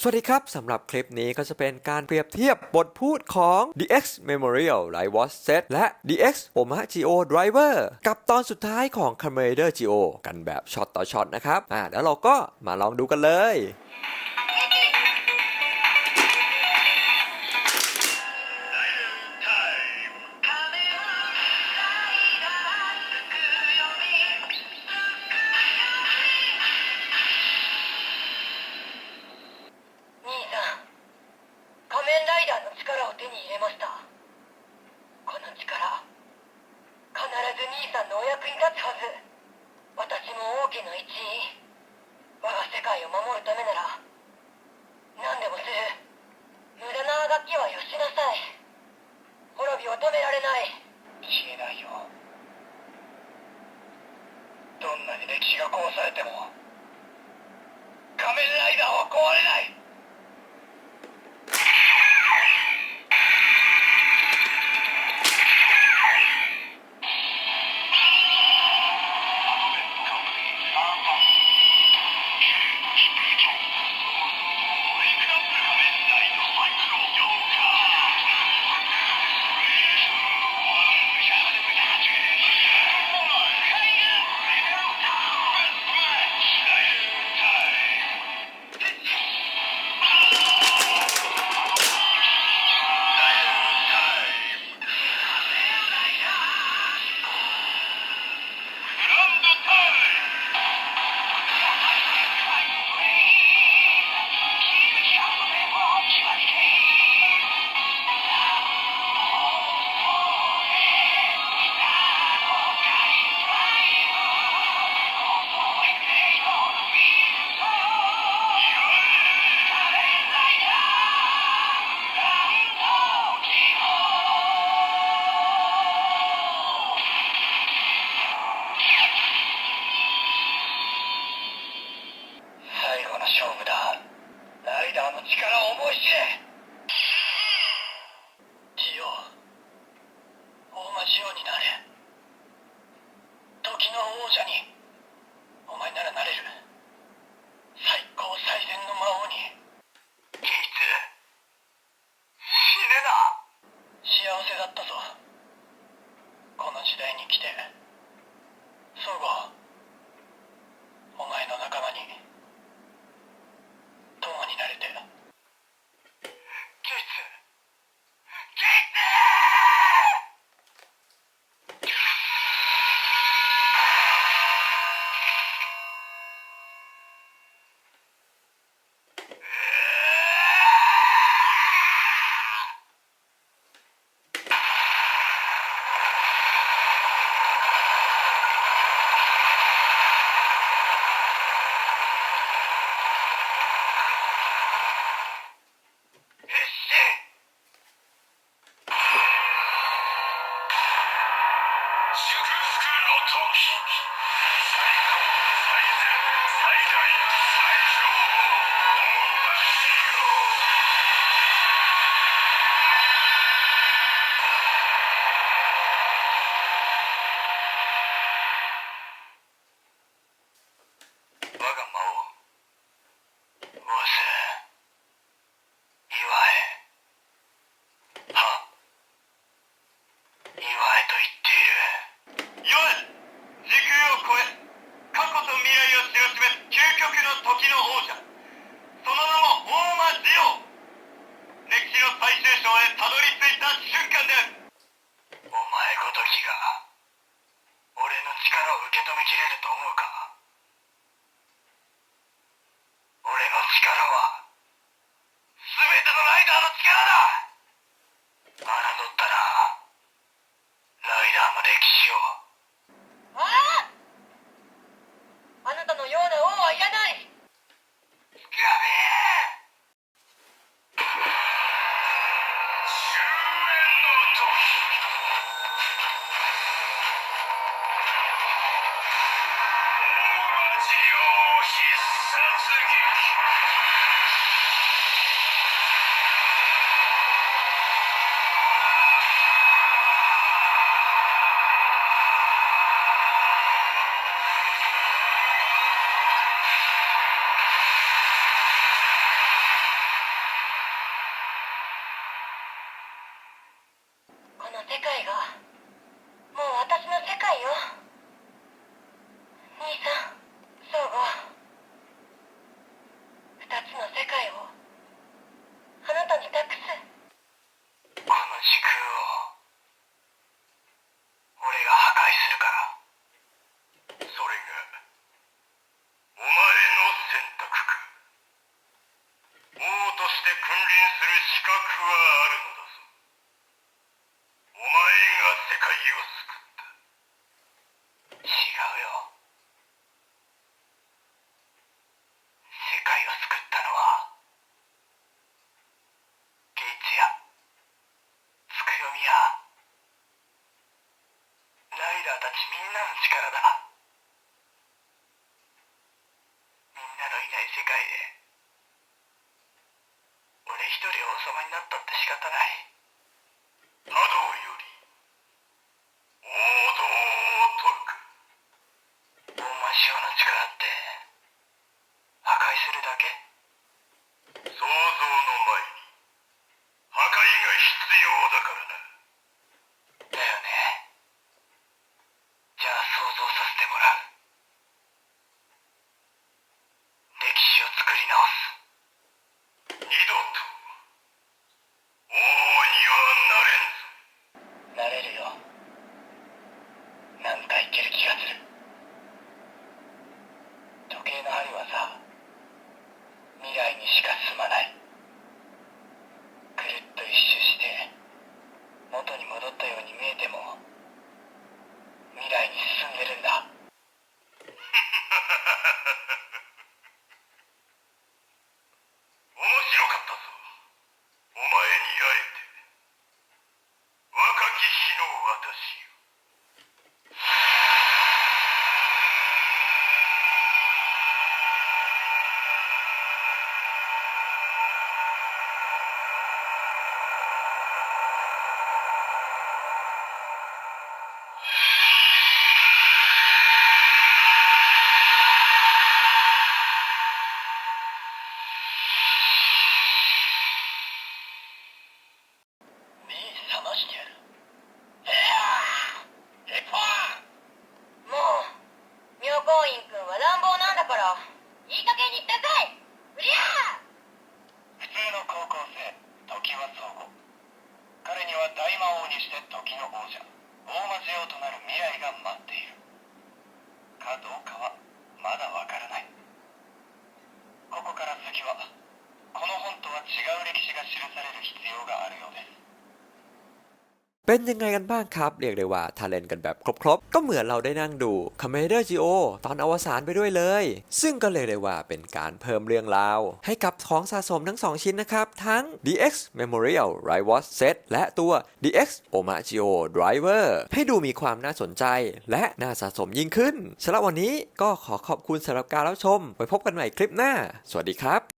สวัสดีครับ สำหรับคลิปนี้ก็จะเป็นการเปรียบเทียบบทพูดของ DX Memorial Light Watch Set และ DX OMA Geo Driver กับตอนสุดท้ายของ c a m e r a d e r Geo กันแบบช็อตต่อช็อตนะครับอ่าแล้วเราก็มาลองดูกันเลย 大魔ジオになれ。時の王者にお前ならなれる。最高最善の魔王に。ギーツ死ねな。幸せだったぞ。この時代に来て世界が。もう私の世界よ。みんなの力だ。いい加減に言ってください。普通の高校生時は相互彼には大魔王にして時の王者。大魔女王となる未来が待っている。かどうかはまだわからない。 เป็นยังไงกันบ้างครับ เรียกได้ว่าถ้าเล่นกันแบบครบๆ ก็เหมือนเราได้นั่งดู Commander Geo ตอนอวสานไปด้วยเลย ซึ่งก็เลยกได้ว่าเป็นการเพิ่มเรื่องราว ให้กับของสะสมทั้ง 2 ชิ้นนะครับ ทั้ง DX Memorial r i v a s Set และตัว DX Omagio Driver ให้ดูมีความน่าสนใจ และน่าสะสมยิ่งขึ้นสำหรับวันนี้ก็ขอขอบคุณสำหรับการรับชม ไว้พบกันใหม่คลิปหน้า สวัสดีครับ